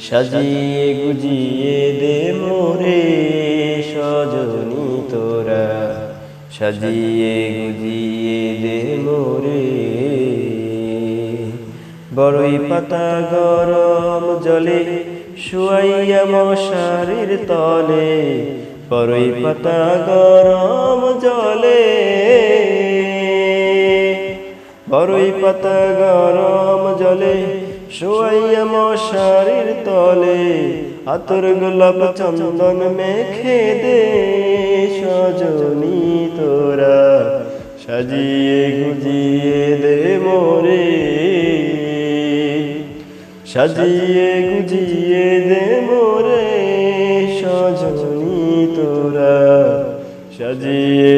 সাজিয়ে গুজিয়ে দে মোরে সজনী তোরা। সাজিয়ে গুজিয়ে দে মোরে। বড়ই পাতা গরম জলে শুয়াইয়া মশারির তলে। বড়ই পাতা গরম জলে বড়ই পাতা গরম জলে শুয়াইয়া মশারির তলে, আতর গোলাপ চন্দন মেখে দে সজনী তোরা। সাজিয়ে গুজিয়ে দে মোরে। সাজিয়ে গুজিয়ে দে মোরে সজনী তোরা। সাজিয়ে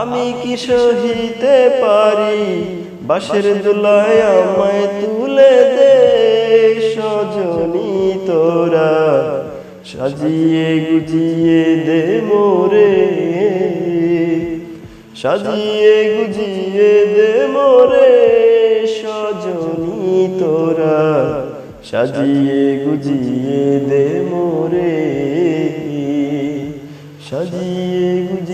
আমি কি সহিতে পারি? বাসের দুলায় আমায় তুলে দে সজনী তোরা। সাজিয়ে গুজিয়ে দে মোরে। সাজিয়ে গুজিয়ে দে মোরে সজনী তোরা। সাজিয়ে গুজিয়ে দে মোরে। সাজিয়ে গুজিয়ে